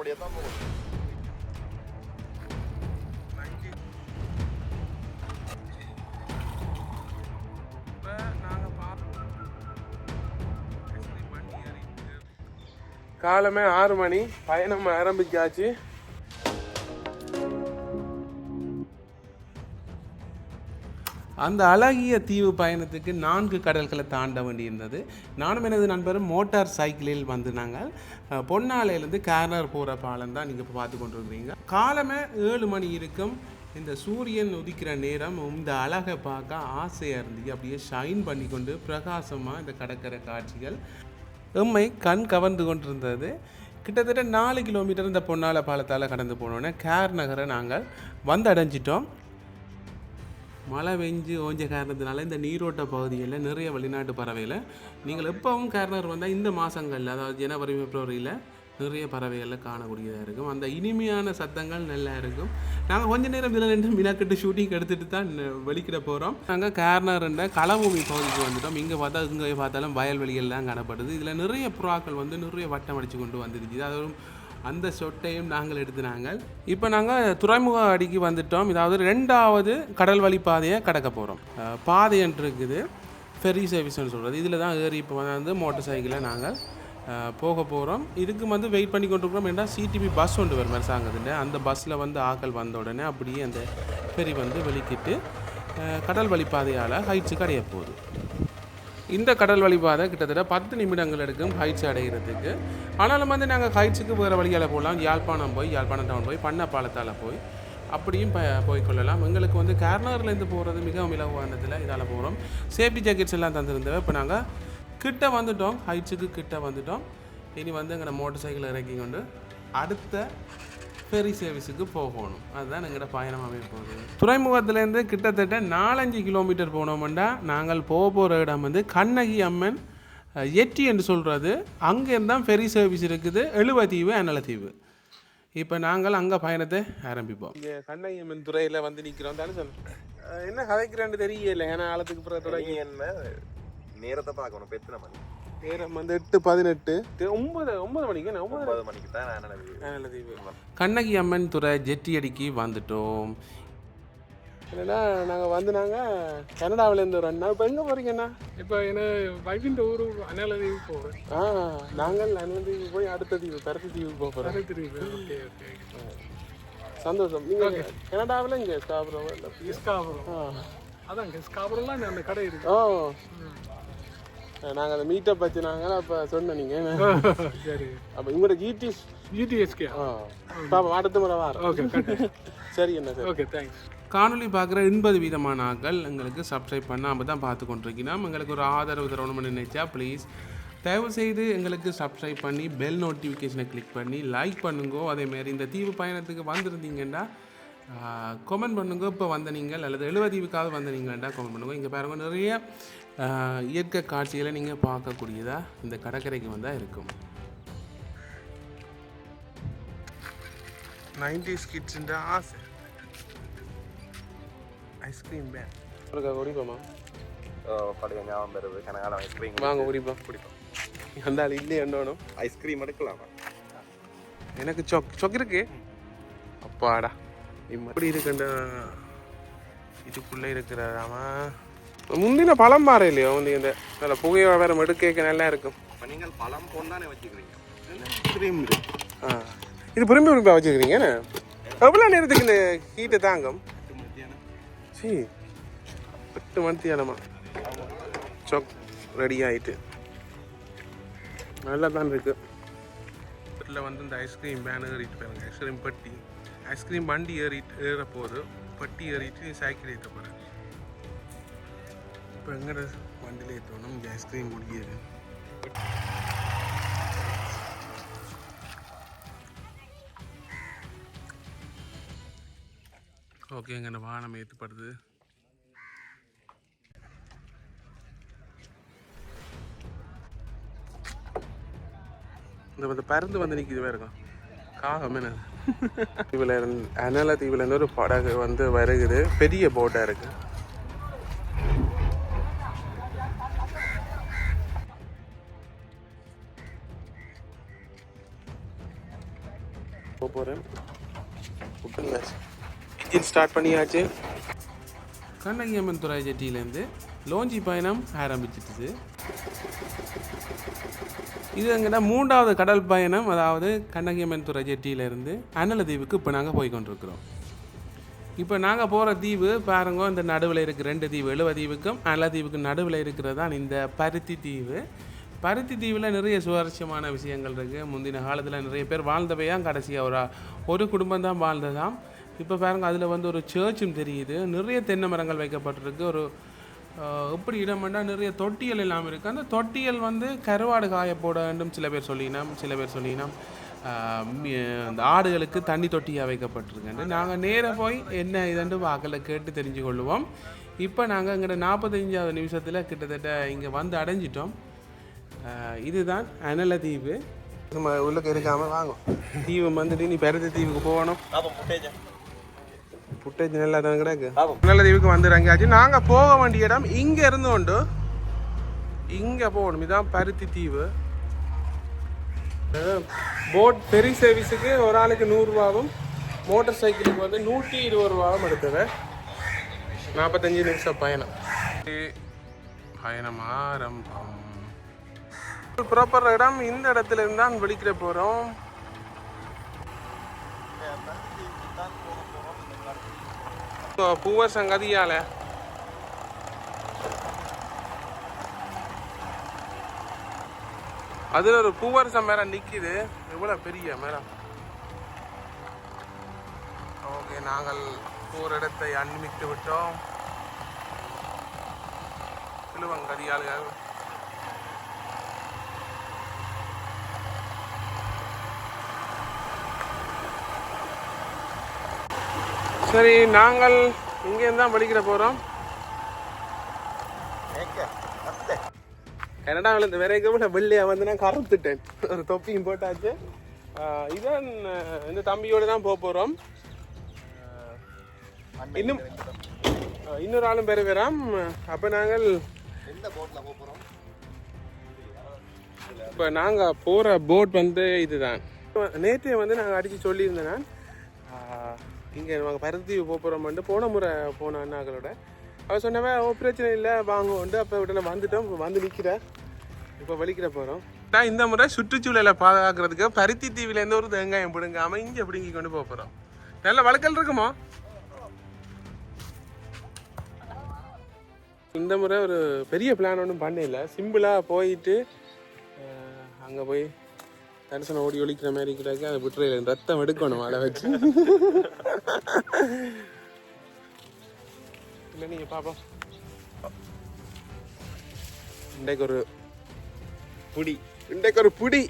அப்படியே தான் போகும். காலமே ஆறு மணி பயணம் ஆரம்பிச்சாச்சு அந்த அழகிய தீவு பயணத்துக்கு நான்கு கடல்களை தாண்ட வேண்டியிருந்தது. நானும் எனது நண்பரும் மோட்டார் சைக்கிளில் வந்து நாங்கள் பொன்னாலையிலேருந்து கேரனர் போகிற பாலம் தான் நீங்கள் இப்போ பார்த்து கொண்டிருக்கிறீங்க. காலமே ஏழு மணி இருக்கும். இந்த சூரியன் உதிக்கிற நேரம் இந்த அழகை பார்க்க ஆசையாக இருந்துச்சு அப்படியே ஷைன் பண்ணி கொண்டு பிரகாசமாக இந்த கடற்கரை காட்சிகள் எம்மை கண் கவர்ந்து கொண்டிருந்தது. கிட்டத்தட்ட நாலு கிலோமீட்டர் இந்த பொன்னால பாலத்தால் கடந்து போனோன்னே கேர் நகரை நாங்கள் வந்து அடைஞ்சிட்டோம் மழை பெஞ்சு ஓஞ்ச காரணத்தினால இந்த நீரோட்ட பகுதிகளில் நிறைய வெளிநாட்டு பறவைகளை நீங்கள் எப்பவும் கர்னர் வந்தால் இந்த மாதங்களில் அதாவது ஜனவரி பிப்ரவரியில் நிறைய பறவைகளை காணக்கூடியதாக இருக்கும். அந்த இனிமையான சத்தங்கள் நல்லா இருக்கும். நாங்கள் கொஞ்ச நேரம் இதில் நின்று மினாக்கட்டு ஷூட்டிங் எடுத்துகிட்டு தான் வெளிக்கிட போகிறோம் நாங்கள் கேர்னர்ன்ற களபூமி பகுதிக்கு வந்துட்டோம். இங்கே பார்த்தா இங்கே பார்த்தாலும் வயல்வெளிகள்லாம் காணப்படுது. இதில் நிறைய புறாக்கள் வந்து நிறைய வட்டம் அடித்து கொண்டு வந்துருச்சு அதுவும் அந்த சொட்டையும் நாங்கள் எடுத்து நாங்கள் இப்போ நாங்கள் துறைமுக அடிக்கு வந்துட்டோம். இதாவது ரெண்டாவது கடல் வழி பாதையை கடக்க போகிறோம் பாதை இருக்குது. ஃபெரி சர்வீஸ்னு சொல்கிறது இதில் தான் ஏறி இப்போ வந்து மோட்டார் சைக்கிளை நாங்கள் போக போகிறோம் இதுக்கு வந்து வெயிட் பண்ணி கொண்டிருக்கிறோம். ஏன்னா சிடிபி பஸ் ஒன்று வரும் அரசாங்கத்தில். அந்த பஸ்ஸில் வந்து ஆக்கள் வந்த உடனே அப்படியே அந்த ஃபெரி வந்து வெளிக்கிட்டு கடல் வழி பாதையால் ஹைட்ஸுக்கு அடைய போகுது. இந்த கடல் வழிபாதை கிட்டத்தட்ட பத்து நிமிடங்கள் எடுக்கும் ஹைட்ஸ் அடைகிறதுக்கு ஆனாலும் வந்து நாங்கள் ஹைட்ஸுக்கு வேறு வழியால் போகலாம் யாழ்ப்பாணம் போய் யாழ்ப்பாணம் டவுன் போய் பண்ணப்பாலத்தால் போய். அப்படியும் ப போய்க்கொள்ளலாம் எங்களுக்கு வந்து கேர்னர்லேருந்து போகிறது மிகவும் இலகுவானதில் இதால் போகிறோம் சேஃப்டி ஜாக்கெட்ஸ் எல்லாம் தந்திருந்தவ இப்போ நாங்கள் கிட்ட வந்துட்டோம். ஹைட்ஸுக்கு கிட்ட வந்துட்டோம். இனி வந்து எங்களை மோட்டர் சைக்கிள் இறக்கி கொண்டு அடுத்த ஃபெரி சர்வீஸுக்கு போகணும். அதுதான் எங்களோட பயணம் அமைய போகுது. துறைமுகத்துலேருந்து கிட்டத்தட்ட நாலஞ்சு கிலோமீட்டர் போனோம்னா நாங்கள் போக போகிற இடம் வந்து கண்ணகி அம்மன் எட்டி என்று சொல்கிறது அங்கேருந்து தான் ஃபெரி சர்வீஸ் இருக்குது எழுவதீவு அனலத்தீவு இப்போ நாங்கள் அங்கே பயணத்தை ஆரம்பிப்போம். இங்கே கண்ணகி அம்மன் துறையில் வந்து நிற்கிறோம் தானே சொல்லுங்கள் என்ன கதைக்கிறேன்னு தெரியல ஏன்னா ஆழத்துக்கு பிறகு தொடங்கி என்ன நேரத்தை பார்க்கணும். இப்ப எத்தனை மணி. நேரம் வந்து எட்டு பதினெட்டு. ஒன்பது ஒன்பது மணிக்கு ஒன்பது மணிக்கு தான் கண்ணகி அம்மன் துறை ஜெட்டி அடிக்கு வந்துட்டோம். என்னடா நாங்கள் வந்து நாங்கள் கனடாவிலேருந்து ஒரு அண்ணா. இப்போ எங்கே போகிறீங்கண்ணா இப்போ என்ன வைஃபின் ஊர் அனாலதீவு போகிறேன் ஆ நாங்கள் அனலதீவு போய் அடுத்த தீவு கருத்து போக போகிறோம் தெரியுது ஓகே ஓகே சந்தோஷம். நீங்கள் கனடாவில் இங்கே ஸ்காபுரம். இல்லை ஸ்காபுரம். ஆ. அதாங்க ஸ்காபுரம்லாம் அந்த கடை இருக்கு. ஓ. நாங்கள் அந்த மீட்டப் வச்சு நாங்கள் அப்போ சொன்னேன் நீங்கள் சரி. அப்போ உங்களோட ஜிடிஸ் ஜிடிஎஸ்கே ஆ? பாப்பா அடுத்த முறை வாரம். ஓகே சரி என்ன சார்? ஓகே தேங்க்ஸ் காணொளி பார்க்குற எண்பது வீதமான ஆட்கள் எங்களுக்கு சப்ஸ்கிரைப் பண்ணாமல் தான் பார்த்து கொண்டிருக்கிறோம் எங்களுக்கு ஒரு ஆதரவு தரணும்னு நினைச்சா ப்ளீஸ் தயவு செய்து எங்களுக்கு சப்ஸ்கிரைப் பண்ணி பெல் நோட்டிஃபிகேஷனை கிளிக் பண்ணி லைக் பண்ணுங்கோ. அதேமாரி இந்த தீவு பயணத்துக்கு வந்திருந்தீங்கன்னா கமெண்ட் பண்ணுங்க. இப்போ வந்த நீங்கள் அல்லது எழுவதீவுக்காக வந்த நீங்கள்டா கமெண்ட் பண்ணுங்க. இங்கே பாருங்க நிறைய இயற்கை காட்சிகளை நீங்கள் பார்க்கக்கூடியதாக இந்த கடற்கரைக்கு வந்தால் இருக்கும்? நைன்டிஸ் கிட்ஸுன்ற ஆசை. ஐஸ்கிரீம் பேன் இருக்கா குடிப்போமா? பழைய ஞாபகம் வருது. கனகாலம் ஐஸ்கிரீம் வாங்க குடிப்போம். குடிப்போம். அந்த ஆள் இல்லையே என்னோனும் ஐஸ்கிரீம் எடுக்கலாமா? எனக்கு சொக் சொக் இருக்கு. அப்பாடா இப்படி இருக்குண்ட. இதுக்குள்ளே இருக்கிறாராமா? முந்தின பழம் மாற இல்லையோ வந்து இந்த நல்ல புகையை வேற எடுக்க நல்லா இருக்கும். நீங்கள் பழம் பொண்ணானே வச்சுக்கிறீங்க? ஆ. இது புரிம்பு புரிம்பா வச்சுக்கிறீங்க எவ்வளோ நேரத்துக்கு இந்த ஹீட்டை தாங்கும்? சீ. எட்டு மணித்தியானமா சொக் ரெடி ஆயிட்டு. நல்லா தான் இருக்கு. இதில் வந்து இந்த ஐஸ்கிரீம் பேன் ஏறிட்டு பாருங்க. ஐஸ்கிரீம் பட்டி. ஐஸ்கிரீம் வண்டி ஏறிட்டு ஏற போகுது பட்டி ஏறிட்டு சைக்கிள் ஏற்ற போகிறேன் இப்போ எங்கட வண்டியில் ஏற்றணும் இங்கே ஐஸ்கிரீம் முடியுது ஓகேங்க இந்த வாகனம் ஏற்றப்படுது இந்த வந்து பறந்து வந்து நிற்கிது இருக்கும் காகம் என்ன தீவில் இருந்து அனல தீவில் இருந்து ஒரு படகு வந்து வருகுது பெரிய போட்டாக இருக்கு போக போகிறேன் இன்ஜின் ஸ்டார்ட் பண்ணியாச்சு. கண்ணகியம்மன் துறை ஜெட்டியிலேருந்து லோஞ்சி பயணம் ஆரம்பிச்சிட்டுது. இது எங்கன்னா மூன்றாவது கடல் பயணம். அதாவது கண்ணகியம்மன் துறை ஜெட்டியிலேருந்து அனலதீவுக்கு இப்போ நாங்கள் போய் கொண்டிருக்கிறோம். இப்போ நாங்கள் போகிற தீவு பாருங்க இந்த நடுவில் இருக்கிற ரெண்டு தீவு. எழுவ தீவுக்கும் அனலதீவுக்கும் நடுவில் இருக்கிறது தான் இந்த பருத்தி தீவு. பருத்தி தீவில் நிறைய சுவாரஸ்யமான விஷயங்கள் இருக்குது முந்தின காலத்தில் நிறைய பேர் வாழ்ந்தவையாம் கடைசியாக ஒரு ஒரு குடும்பம் தான் வாழ்ந்ததாம். இப்போ பாருங்க அதில் வந்து ஒரு சர்ச்சும் தெரியுது. நிறைய தென்னை மரங்கள் வைக்கப்பட்டிருக்கு. ஒரு எப்படி இடம்னா நிறைய தொட்டியல் எல்லாம் இருக்குது அந்த தொட்டியல் வந்து கருவாடு காய போட வேண்டும் சில பேர் சொல்லினோம் சில பேர் சொல்லினோம். அந்த ஆடுகளுக்கு தண்ணி தொட்டியாக வைக்கப்பட்டிருக்கேன் நாங்கள் நேராக போய் என்ன இதுன்னு வாக்கில் கேட்டு தெரிஞ்சு கொள்ளுவோம். இப்போ நாங்கள் இங்கே நாற்பத்தஞ்சாவது நிமிஷத்தில் கிட்டத்தட்ட இங்கே வந்து அடைஞ்சிட்டோம். இதுதான் அனல தீவு. நம்ம உள்ளுக்கு இருக்காமல் வாங்கும் தீவு வந்துட்டு நீ பெருத்த தீவுக்கு போகணும். புட்டேஜ் நல்லா தான் கிடக்கு நல்ல தீவுக்கு வந்து இறங்கியாச்சு நாங்கள் போக வேண்டிய இடம் இங்கே இருந்து கொண்டு இங்கே போகணும். இதான் பருத்தி தீவு. போட் பெரிய சர்வீஸுக்கு ஒரு ஆளுக்கு நூறுரூவாவும் மோட்டார் சைக்கிளுக்கு வந்து நூற்றி இருபது ரூபாவும் எடுத்தது நாற்பத்தஞ்சு நிமிஷம் பயணம். பயணம் ஆரம்பம். ப்ராப்பர் இடம் இந்த இடத்துல இருந்து தான் வெளிக்கிற போகிறோம் பூவர் சங்கதியால. அதுல ஒரு பூவரசம் மரம் நிக்குது. எவ்வளவு பெரிய மேடம்? ஓகே நாங்கள் போர் இடத்தை அண்மித்து விட்டோம். சிலுவங்கதியாளுகள் சரி நாங்கள் இங்கேருந்து தான் படிக்கிற போகிறோம் கனடாவில் இந்த விரைக்கும் வெள்ளையாக வந்து நான் கறந்துட்டேன் ஒரு தொப்பியும் போட்டாச்சு. இதான் இந்த தம்பியோடு தான் போக போகிறோம் இன்னும் இன்னொரு ஆளும் பேர் அப்போ நாங்கள் எந்த போட்டில் போக போகிறோம் இப்போ நாங்கள் போகிற போட் வந்து இதுதான். நேற்று வந்து நாங்கள் அடித்து சொல்லியிருந்தேன் நான். இங்கே நாங்கள் பருத்தி போகிறோம் வந்து போன முறை போன அண்ணாக்களோட. அவர் சொன்னவன் ஓ பிரச்சனை இல்லை வாங்குவோண்டு அப்போ உடனே வந்துட்டோம். வந்து நிற்கிற இப்போ வலிக்கிற போகிறோம் நான் இந்த முறை சுற்றுச்சூழலை பாதுகாக்கிறதுக்கு பருத்தி தீவிலேருந்து ஒரு தேங்காயம் பிடுங்காமல் இங்கே பிடுங்கி கொண்டு போக போகிறோம் நல்ல வழக்கல் இருக்குமா? இந்த முறை ஒரு பெரிய பிளான் ஒன்றும் பண்ணல. சிம்பிளாக போயிட்டு அங்கே போய் தரிசனம் ஓடி ஒழிக்கிற மாதிரி இருக்கிறாங்க அதை விட்டுற ரத்தம் எடுக்கணும் அதை வச்சு. இல்லை நீங்கள் பாப்போம். இன்றைக்கு ஒரு புடி. இன்றைக்கு ஒரு புடி.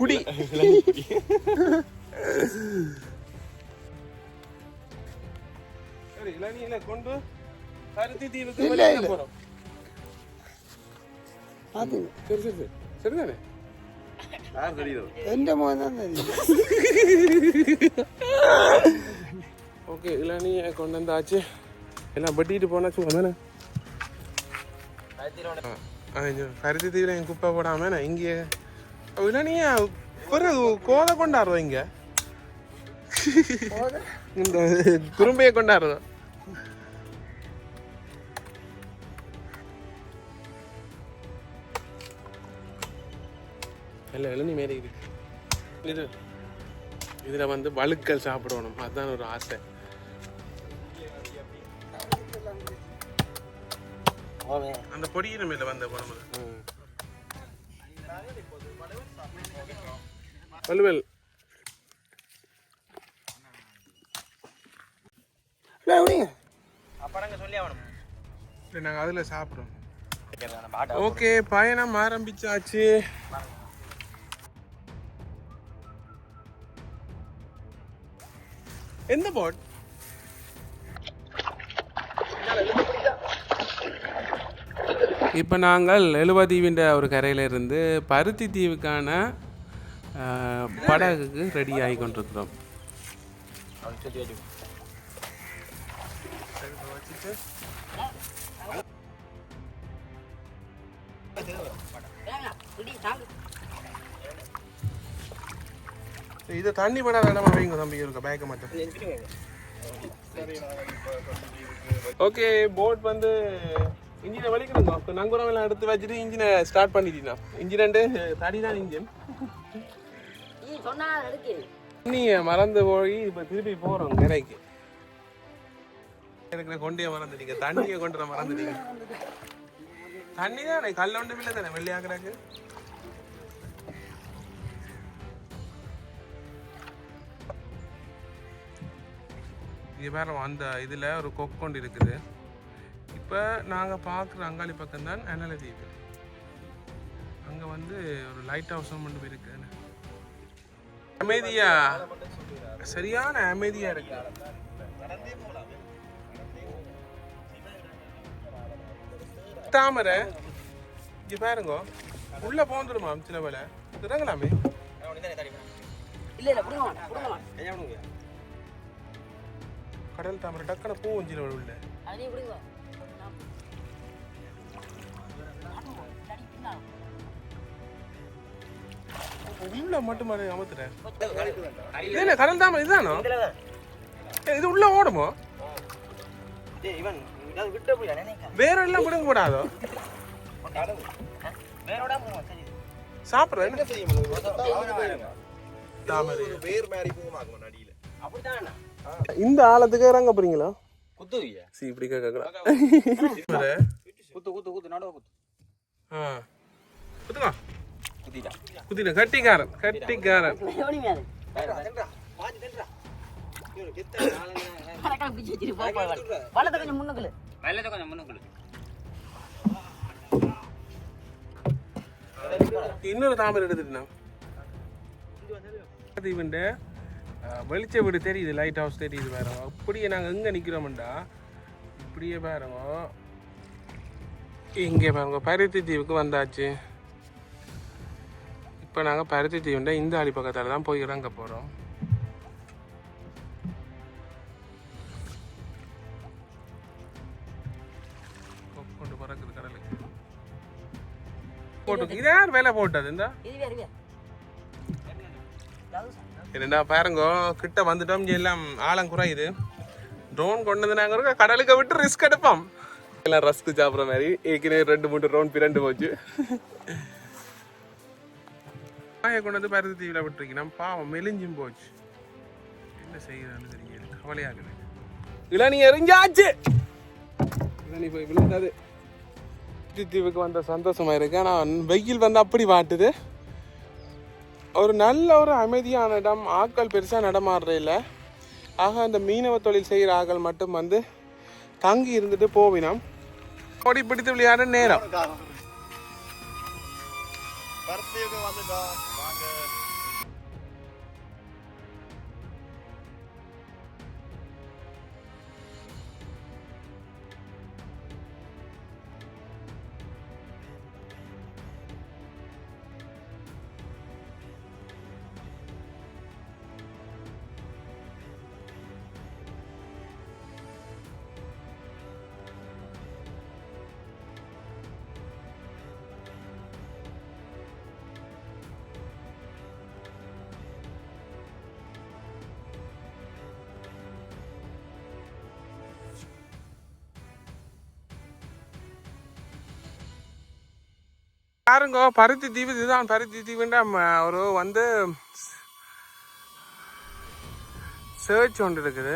குடி. சரி இளநீல கொண்டு பருத்தி தீவுக்கு போறோம். அது சரி சரி சரி. சரிதானே? யார் தெரியுது എൻ്റെ മോൻ തന്നെ ஓகே இளநியை கொண்டு வந்தாச்சு எல்லாம் வெட்டிட்டு போனாச்சு வந்தானே பருத்தி தீவிர என் குப்பை போடாம நான் இங்கே இளநிய பிறகு கோதை கொண்டாடுறோம் இங்க இந்த குறும்பையை கொண்டாடுறோம் இல்லை இளநீ மாரி இருக்கு இது இதில் வந்து வழுக்கல் சாப்பிடணும். அதுதான் ஒரு ஆசை. அந்த பொடியின மேல வந்த குழம்பு வலுவல். நாங்கள் அதில் சாப்பிடுறோம் ஓகே பயணம் ஆரம்பிச்சாச்சு. எந்த போட் இப்போ நாங்கள் எழுவதீவின்ற ஒரு கரையிலிருந்து பருத்தி தீவுக்கான படகுக்கு ரெடி ஆகி கொண்டிருக்கிறோம் இது தண்ணி படாத இடமா வைங்க தம்பி இருக்க பேக்கை மட்டும். ஓகே போட் வந்து இன்ஜினை வலிக்கணுங்க. இப்போ நங்குரம் எல்லாம் எடுத்து வச்சுட்டு இன்ஜினை ஸ்டார்ட் பண்ணிட்டீங்கன்னா இன்ஜின் ரெண்டு தடி தான் இன்ஜின். நீ சொன்னா எடுக்கு தண்ணியை மறந்து போய் இப்போ திருப்பி போகிறோம் கரைக்கு. எனக்கு கொண்டே மறந்துட்டீங்க. தண்ணியை கொண்டு வர மறந்துட்டீங்க. தண்ணி தானே கல்ல ஒன்று இல்லை தானே வெள்ளையாக்குறாக்கு? இங்கே பாருங்க அந்த இதில் ஒரு கொக்கொண்டு இருக்குது. இப்போ நாங்கள் பார்க்குற அங்காளி பக்கம் தான் அனல தீவு அங்கே வந்து ஒரு லைட் ஹவுஸ் ஒன்று இருக்கு அமைதியா? சரியான அமைதியா இருக்கு. தாமரை இங்க பாருங்க. உள்ள போந்துருமா சில வேலை இறங்கலாமே. இல்ல இல்ல கடல் தாமரை டக்குன பூ சில வேலை உள்ள. உள்ள மட்டும் அமர்த்துறேன் இது என்ன கடல் தாமரை இதுதானோ? இது உள்ள ஓடுமோ? வேற எல்லாம் விடுங்க கூடாதோ? சாப்பிட்றேன் தாமரை வேர் மாதிரி போமாக்கும் அடியில. அப்படித்தான்? இந்த ஆழத்துக்கு இறங்க போறீங்களா? குத்துவியா சி இப்படி கேட்கலாம் குத்து குத்து குத்து. நடுவ குத்து ஆ. குத்துங்க குத்திட்டா. குத்தின கட்டிக்காரன் கட்டிக்காரன். வளத்தை கொஞ்சம் முன்னுக்குள்ள. வெள்ளத்தை கொஞ்சம் முன்னுக்குள்ள. இன்னொரு தாமரை எடுத்துட்டேன் வெளிச்ச வீடு தெரியுது லைட் ஹவுஸ் தெரியுது பாருங்க அப்படியே நாங்கள் எங்கே நிற்கிறோம்டா இப்படியே பாருங்க. இங்கே பாருங்க பருத்தி தீவுக்கு வந்தாச்சு. இப்போ நாங்கள் பருத்தி தீவுண்ட இந்த ஆடி பக்கத்தில் தான் போய் இறங்க போகிறோம் கொண்டு பறக்குது கடலுக்கு. போட்டு இது யார் வேலை போட்டது இந்த? என்னடா பாருங்கோ கிட்ட வந்துட்டோம் எல்லாம் ஆழம் குறையுது. ட்ரோன் கொண்டு வந்து நாங்கள் இருக்க கடலுக்கு விட்டு ரிஸ்க் எடுப்போம். எல்லாம் ரஸ்க் சாப்பிட்ற மாதிரி ஏற்கனவே ரெண்டு மூணு ட்ரோன் பிறண்டு போச்சு. பாயை கொண்டு வந்து பருத்தி தீவில் விட்டுருக்கணும் பாவம் மெலிஞ்சும் போச்சு. என்ன செய்யறான்னு தெரியல கவலையாகுது இளநீ எரிஞ்சாச்சு. இளநீ போய் விழுந்தது. தீவுக்கு வந்த சந்தோஷமா இருக்கு. ஆனால் வெயில் வந்து அப்படி வாட்டுது ஒரு நல்ல ஒரு அமைதியான இடம். ஆட்கள் பெருசாக நடமாடுற இல்லை ஆக அந்த மீனவ தொழில் செய்கிற ஆட்கள் மட்டும் வந்து தங்கி இருந்துட்டு போவினோம். கொடி பிடித்து விளையாட நேரம். யாருங்கோ பருத்தி தீவு இதுதான் பருத்தி தீவுன்ற ஒரு வந்து சேர்ச் ஒன்று இருக்குது.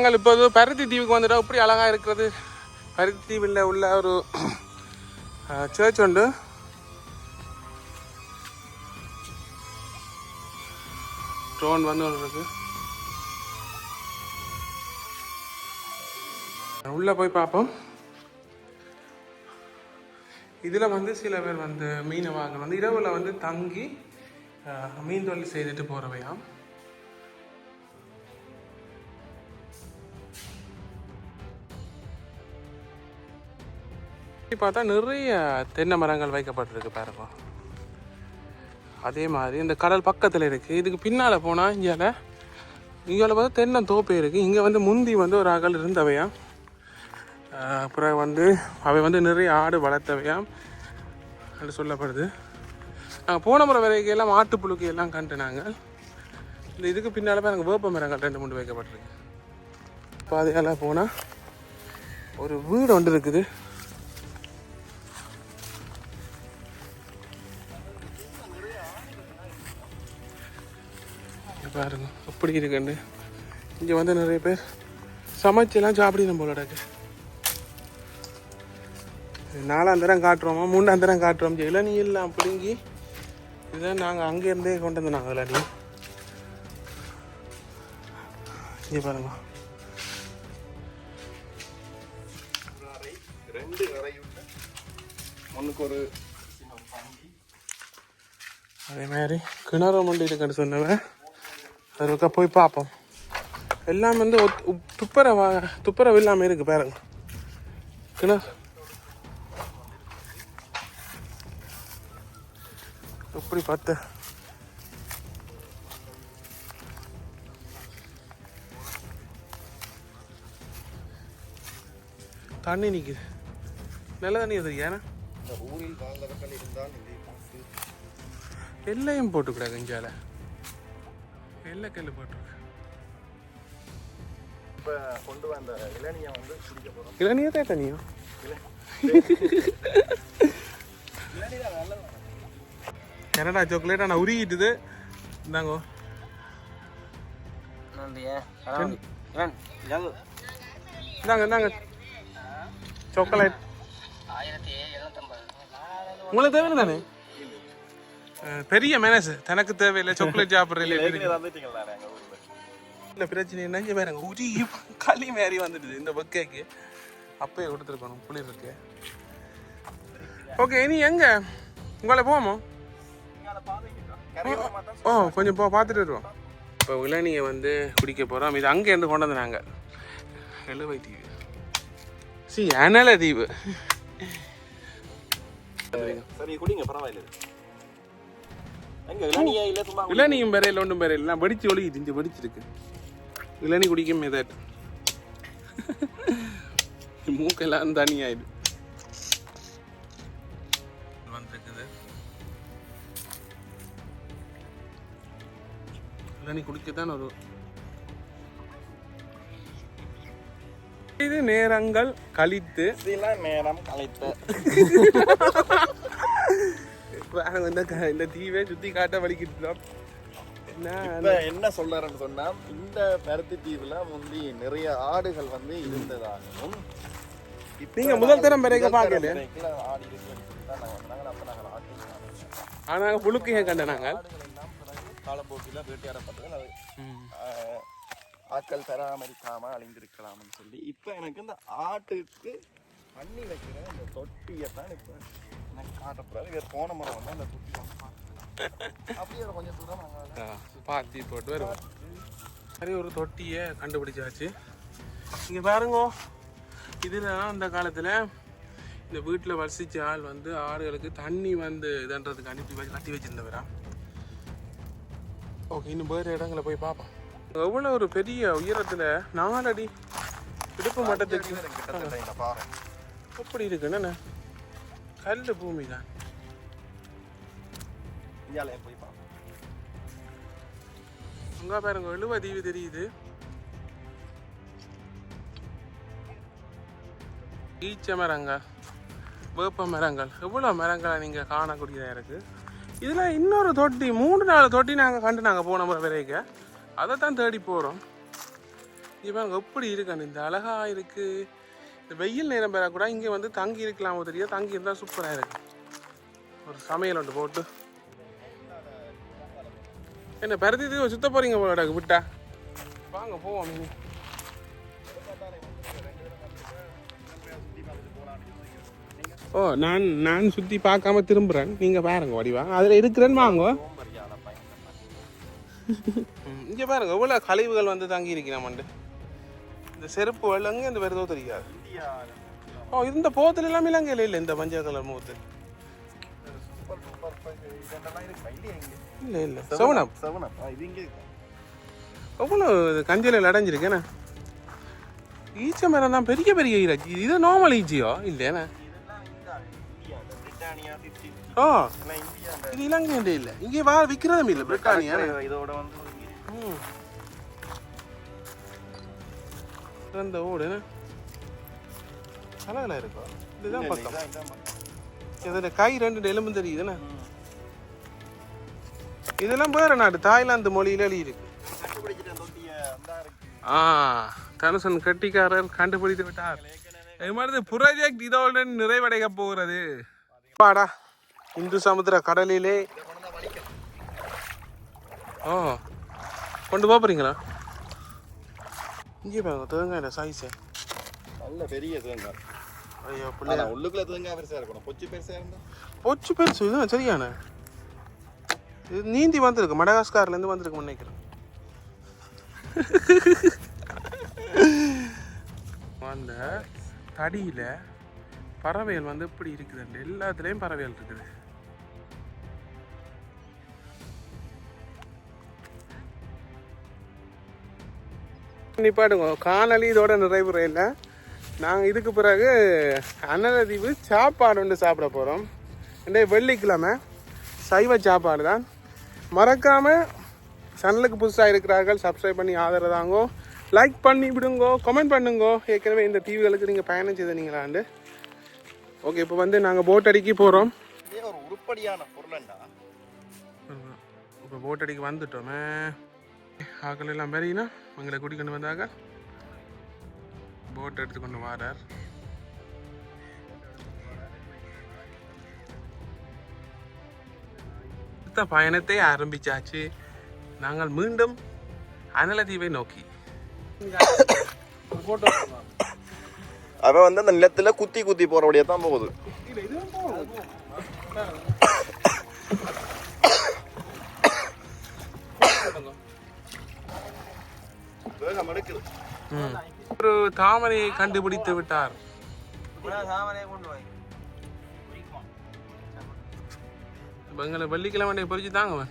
நாங்கள் இப்போது பருத்தி தீவுக்கு வந்துட்டோம் இப்படி அழகாக இருக்கிறது? பருத்தி தீவில் உள்ள ஒரு சர்ச் உண்டு. ட்ரோன் வந்து ஒன்று இருக்கு. உள்ளே போய் பார்ப்போம். இதில் வந்து சில பேர் வந்து மீனவார்கள் வந்து இரவில் வந்து தங்கி மீன் தொழில் செய்துட்டு போகிறவையாம் பார்த்தா நிறைய தென்னை மரங்கள் வைக்கப்பட்டிருக்கு பாருங்க. அதே மாதிரி இந்த கடல் பக்கத்தில் இருக்குது இதுக்கு பின்னால் போனால் இங்கேல இங்கால பார்த்தா தென்னை தோப்பு இருக்குது இங்கே வந்து முந்தி வந்து ஒரு அகல் இருந்தவையாம் அப்புறம் வந்து அவை வந்து நிறைய ஆடு வளர்த்தவையாம் என்று சொல்லப்படுது. நாங்கள் போன முறை வரைக்கும் எல்லாம் ஆட்டுப்புழுக்கு எல்லாம் கண்டு நாங்கள் இந்த இதுக்கு பின்னால் போய் எனக்கு வேப்ப மரங்கள் ரெண்டு மூணு வைக்கப்பட்டிருக்கு. பாதையால் போனால் ஒரு வீடு ஒன்று இருக்குது. பாருங்க. எப்படி இருக்குன்னு. இங்கே வந்து நிறைய பேர் சமைச்செல்லாம் சாப்பிடணும் போல இருக்கு. நாலாந்தரம் காட்டுறோமா மூணாந்தரம் காட்டுறோம் இளநீ எல்லாம் பிடுங்கி இதுதான் நாங்கள் அங்கேருந்தே கொண்டு வந்தோம் நாங்கள் இளநீ இங்கே பாருங்க. ரெண்டு அறையுள்ள ஒரு அதே மாதிரி கிணறு மண்டி இருக்குன்னு சொன்னவன். அதுக்கா போய் பார்ப்போம் எல்லாம் வந்து துப்புரவா துப்புரவு இல்லாமல் இருக்கு பாருங்க. கிணறு எப்படி பார்த்த? தண்ணி நிற்குது நல்ல தண்ணி இந்த ஊரில் வாழ்ந்தவர்கள் இருந்தால் எல்லையும் போட்டுக்கூடாது இஞ்சால எல்லை கல் போட்டிருக்கு. இப்போ கொண்டு வந்த இளநியை வந்து குடிக்க போகிறோம் இளநியே தான் தனியும் கனடா சாக்லேட் ஆனால் உருகிட்டுது. இந்தாங்கோ. இந்தாங்க. இந்தாங்க. சாக்லேட் உங்களுக்கு தேவை தானே? பெரிய மேனஸ் தனக்கு தேவையில்லை சாக்லேட் ஊரில். இல்லை பிரச்சனை என்ன இங்கே பாருங்க உரி களி மாரி வந்துடுது இந்த பக்கேக்கு அப்பயே கொடுத்துருக்கணும் புளி இருக்கு ஓகே இனி எங்க? உங்களை போவோமோ? ஓ கொஞ்சம் போ பார்த்துட்டு வருவோம். இப்போ இளநியை வந்து குடிக்க போகிறோம் இது அங்கேருந்து கொண்டு வந்தாங்க. எழுவை தீவு. சி அனல தீவு. சரி குடிங்க பரவாயில்ல. இளநியும் பெறையில் ஒன்றும் பெறையில் எல்லாம் வெடிச்சு ஒழுகிட்டு இஞ்சி வெடிச்சிருக்கு. இளநி குடிக்கும் மெதட் மூக்கெல்லாம் தனி ஆயிடு. வந்திருக்குது. இளநி குடிக்கத்தான் ஒரு இது நேரங்கள் கழித்து சில நேரம் கலைத்த பாருங்க இந்த இந்த தீவை சுத்தி காட்ட வலிக்கிட்டோம் என்ன இப்ப என்ன சொல்றாருன்னு சொன்னா இந்த பருத்தி தீவுல முந்தி நிறைய ஆடுகள் வந்து இருந்ததாகவும் நீங்க முதல் தரம் பிறகு பார்க்கல? தான். ஆனா புழுக்கையை கண்ட நாங்கள் காலப்போக்கில் வேட்டையாடப்பட்டது. ஆட்கள் பராமரிக்காம அழிந்திருக்கலாம்னு சொல்லி இப்ப எனக்கு இந்த ஆட்டுக்கு பண்ணி வைக்கிற இந்த தொட்டியை தான் இப்ப எனக்கு காட்டப்படுறாரு இவர் போன முறை வந்து அந்த தொட்டி. அப்படியே கொஞ்சம் தூரம் நாங்கள் பாத்தி போட்டு வருவோம். சரி ஒரு தொட்டியை கண்டுபிடிச்சாச்சு. இங்கே பாருங்க இதில் அந்த காலத்தில் இந்த வீட்டில் வசிச்ச ஆள் வந்து ஆடுகளுக்கு தண்ணி வந்து இதுன்றதுக்கு அனுப்பி வச்சு கட்டி வச்சிருந்தவரா. ஓகே இன்னும் வேறு இடங்களை போய் பார்ப்போம். எவ்வளோ ஒரு பெரிய உயரத்தில் நாலடி இடுப்பு மட்டத்துக்கு எப்படி இருக்குன்னு கல் பூமி தான் இந்தியாவிலே போய் பார்ப்போம்? அங்கே பாருங்க எழுவ தீவு தெரியுது. ஈச்ச மரங்கள் வேப்ப மரங்கள் எவ்வளோ மரங்களை நீங்கள் காணக்கூடியதாக இருக்குது இதில் இன்னொரு தொட்டி மூணு நாலு தொட்டி நாங்கள் கண்டு நாங்கள் போன முறை வரைக்கும் அதை தான் தேடி போகிறோம் இவங்க எப்படி இருக்கான்னு இந்த அழகா இருக்கு. இந்த வெயில் நேரம் பெற கூட இங்கே வந்து தங்கி இருக்கலாம் தெரியும் தங்கி இருந்தால் சூப்பராக இருக்கு. ஒரு சமையல் ஒன்று போட்டு. என்ன பருத்தி தீவு சுத்த போறீங்க போல விட்டா வாங்க போவோம் நீ ஓ நான் நான் சுற்றி பார்க்காம திரும்புகிறேன் நீங்கள் பாருங்க வடிவா. அதில் இருக்கிறேன்னு வாங்க. இங்கே பாருங்க எவ்வளோ கழிவுகள் வந்து தங்கி இருக்கிறாமண்டு இந்த செருப்பு வெள்ளங்க இந்த வருதோ தெரியாது. ஓ இருந்த போத்தில் எல்லாமே இலங்கையில் இல்லை இந்த மஞ்சள் கலர் மூத்து இல்லை இல்லை. செவனப் செவனப் எவ்வளோ கஞ்சலில் அடைஞ்சிருக்கேண்ணே ஈச்ச மரம் தான் பெரிய பெரிய ஈராச்சி இது நார்மல் ஈச்சியோ இல்லையாண்ணே இந்த இந்த ஓ இது இலங்கை இல்லை. இங்கே வா விற்கிறதும் இல்லை பிரிட்டானியா இதோட வந்து ம். இந்த ஓடு என்ன அழகா இருக்கோ இதுதான் பக்கம் இதான் இதான் பக்கம். இதோட கை ரெண்டு எலும்பு தெரியுதுண்ணே இதெல்லாம் வேற நாடு தாய்லாந்து மொழியில எழுதி இருக்கு கண்டுபிடிச்சிட்ட தொட்டிய அந்த இருக்கு ஆ தனுசன் கட்டிக்காரர் கண்டுபிடித்து விட்டார் இது மாதிரி ப்ராஜெக்ட் இதோட நிறைவடைய போகிறது பாடா இந்து சமுத்திர கடலிலே ஓ கொண்டு போக போறீங்களா இங்கே பாருங்க தேங்காய் சைஸு நல்ல பெரிய தேங்காய். ஐயோ பிள்ளை உள்ளுக்குள்ள தேங்காய் பெருசா இருக்கணும். பொச்சு பெருசா இருந்தா? பொச்சு பெருசு? இதுதான் சரியான? இது நீந்தி வந்திருக்கு. மடகாஸ்கார்லேருந்து வந்திருக்கு நினைக்கிறேன். அந்த தடியில் பறவைகள் வந்து இப்படி இருக்குது எல்லாத்துலேயும் பறவைகள் இருக்குது. நிப்பாடுங்க காணொலி இதோட நிறைவுறையில் நாங்கள் இதுக்கு பிறகு அன்னதீவு சாப்பாடு ஒன்று சாப்பிட போகிறோம் இன்றைய வெள்ளிக்கிழமை சைவ சாப்பாடு தான். மறக்காமல் சேனலுக்கு புதுசாக இருக்கிறார்கள் சப்ஸ்கிரைப் பண்ணி ஆதரவு தாங்கோ. லைக் பண்ணி விடுங்கோ கமெண்ட் பண்ணுங்கோ. ஏற்கனவே இந்த தீவுகளுக்கு நீங்கள் பயணம் செய்தீங்களாண்டு ஓகே இப்போ வந்து நாங்கள் போட் அடிக்க போகிறோம் இதே ஒரு உருப்படியான பொருளண்டா? இப்போ போட் அடிக்க வந்துட்டோமே. ஆக்கள் எல்லாம் பெரியனா எங்களை கூட்டிக்கொண்டு வந்தாங்க போட் எடுத்துக்கொண்டு வாரார். அடுத்த பயணத்தை ஆரம்பிச்சாச்சு. நாங்கள் மீண்டும் அனலதீவை நோக்கி. அவன் வந்து அந்த நிலத்துல குத்தி குத்தி போறபடியே தான் போகுது. வேகம் எடுக்குது ஒரு தாமரையை கண்டுபிடித்து விட்டார். எங்களை வெள்ளிக்கிழமை பொறிச்சு தாங்க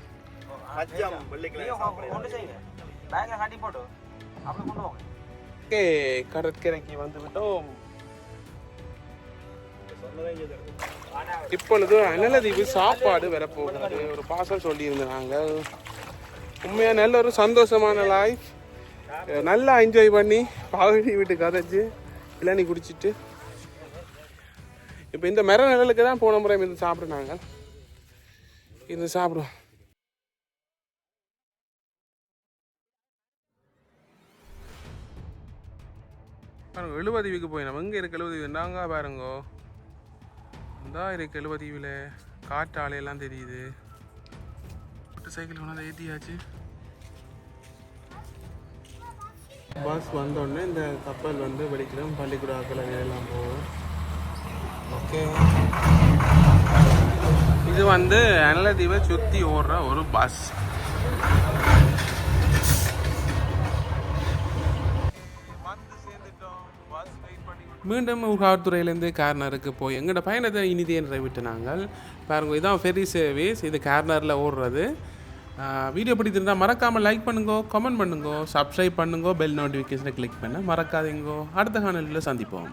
கடற்கரைக்கு வந்து விட்டோம். இப்பொழுது அனலதீவு சாப்பாடு வரப்போகிறது. ஒரு பாசம் சொல்லியிருந்தாங்க. உண்மையாக நல்ல ஒரு சந்தோஷமான லைஃப் நல்லா என்ஜாய் பண்ணி பாவடி வீட்டு கதைச்சு இளநீ குடிச்சிட்டு. இப்போ இந்த மர நிழலுக்கு தான் போன முறை இது நாங்கள் இது சாப்பிடுவோம். பாருங்க எழுபதீவுக்கு போய் நம்ம எங்கே இருக்கு எழுபதீவு? நாங்க பாருங்கோ. இந்தா இருக்கு எழுபதீவில். காற்றாலையெல்லாம் தெரியுது. மோட்டர் சைக்கிள் கொண்டாந்து ஏற்றியாச்சு பஸ் வந்தோடனே இந்த கப்பல் வந்து வெடிக்கிறோம் பள்ளிக்கூட ஆக்கள் எல்லாம் போகும் ஓகே இது வந்து அனலதீவை சுற்றி ஓடுற ஒரு பஸ் மீண்டும் உகாவத்துறையிலேருந்து கார்னருக்கு போய் எங்களோட பயணத்தை இனிதே நிறைவிட்டு நாங்கள் பாருங்கள் இதான் ஃபெரி சர்வீஸ் இது கார்னரில் ஓடுறது. வீடியோ பிடித்திருந்தால் மறக்காமல் லைக் பண்ணுங்கோ கமெண்ட் பண்ணுங்கோ சப்ஸ்கிரைப் பண்ணுங்கோ பெல் நோட்டிஃபிகேஷனை கிளிக் பண்ண மறக்காதீங்கோ. அடுத்த காணொலியில் சந்திப்போம்.